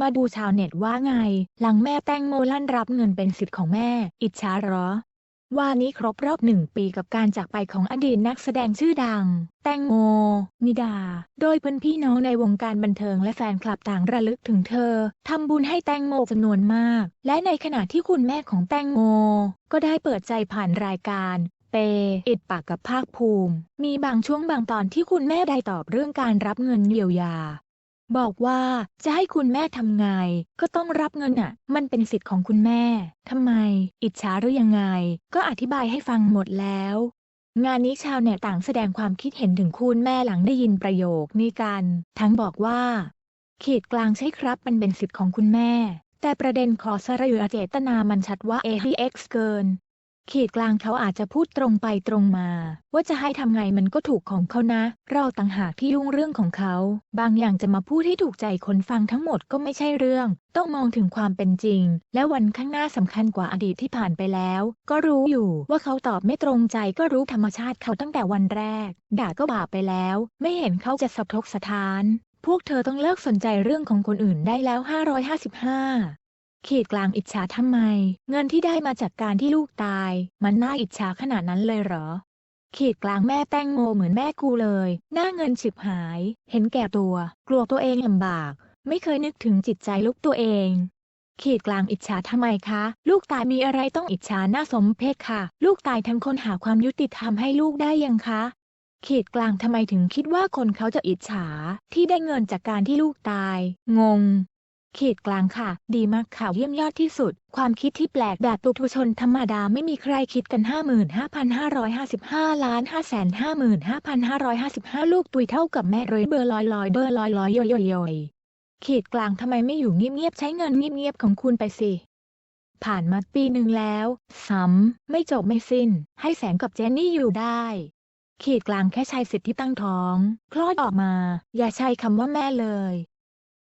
มาดูชาวเน็ตว่าไง หลังแม่แตงโมลั่นรับเงินเป็นสิทธิ์ของแม่ อิจฉาเหรอ ว่านี้ครบรอบหนึ่งปีกับการจากไปของอดีตนักแสดงชื่อดัง แตงโม นิดา โดยเพื่อนพี่น้องในวงการบันเทิงและแฟนคลับต่างระลึกถึงเธอทำบุญให้แตงโมจำนวนมาก และในขณะที่คุณแม่ของแตงโม ก็ได้เปิดใจผ่านรายการเปอิดปากกับภาคภูมิ มีบางช่วงบางตอนที่คุณแม่ได้ตอบเรื่องการรับเงินเยียวยา บอกว่าจะให้คุณแม่ทำไง ก็ต้องรับเงินอะ มันเป็นสิทธิ์ของคุณแม่ทำไม อิจฉาหรือยังไง ก็อธิบายให้ฟังหมดแล้ว งานนี้ชาวเน็ตต่างแสดงความคิดเห็นถึงคุณแม่หลังได้ยินประโยคนี้กัน ทั้งบอกว่า ขีดกลางใช่ครับมันเป็นสิทธิ์ของคุณแม่แต่ประเด็นขอสระยุเจตนามันชัดว่า ADX เกิน ขีดกลางเขาอาจจะพูดตรงไปตรงมา ว่าจะให้ทำไงมันก็ถูกของเขานะ เราต่างหากที่ยุ่งเรื่องของเขา บางอย่างจะมาพูดให้ถูกใจคนฟังทั้งหมดก็ไม่ใช่เรื่อง ต้องมองถึงความเป็นจริง และวันข้างหน้าสำคัญกว่าอดีตที่ผ่านไปแล้ว ก็รู้อยู่ว่าเขาตอบไม่ตรงใจก็รู้ธรรมชาติเขาตั้งแต่วันแรก ด่าก็บาปไปแล้ว ไม่เห็นเขาจะสะทกสะท้านพวกเธอต้องเลิกสนใจเรื่องของคนอื่นได้แล้ว 555 ขีดกลางอิจฉาทำไม เงินที่ได้มาจากการที่ลูกตาย มันน่าอิจฉาขนาดนั้นเลยเหรอ ขีดกลางแม่แป้งโมเหมือนแม่กูเลย หน้าเงินฉิบหาย เห็นแก่ตัว กลัวตัวเองลำบาก ไม่เคยนึกถึงจิตใจลูกตัวเอง ขีดกลางอิจฉาทำไมคะ ลูกตายมีอะไรต้องอิจฉาหน้าสมเพชค่ะ ลูกตายทั้งคนหาความยุติธรรมให้ลูกได้ยังคะขีดกลางทำไมถึงคิดว่าคนเขาจะอิจฉาที่ได้เงินจากการที่ลูกตาย งง ขีดกลางค่ะ ดีมากข่าวเยี่ยมยอดที่สุด ความคิดที่แปลกแบบปุถุชนธรรมดาไม่มีใครคิดกัน 55,555ล้าน555,555 ลูกตุยเท่ากับแม่เลยเบอร์ลอยลอยเบอร์ลอยลอยโยโยโยยขีดกลางทำไมไม่อยู่เงียบๆใช้เงินเงียบๆของคุณไปสิผ่านมาปีหนึ่งแล้ว ซ้ำไม่จบไม่สิ้น ให้แสงกับเจนนี่อยู่ได้ ขีดกลางแค่ใช้สิทธิ์ที่ตั้งท้อง คลอดออกมา อย่าใช้คำว่าแม่เลย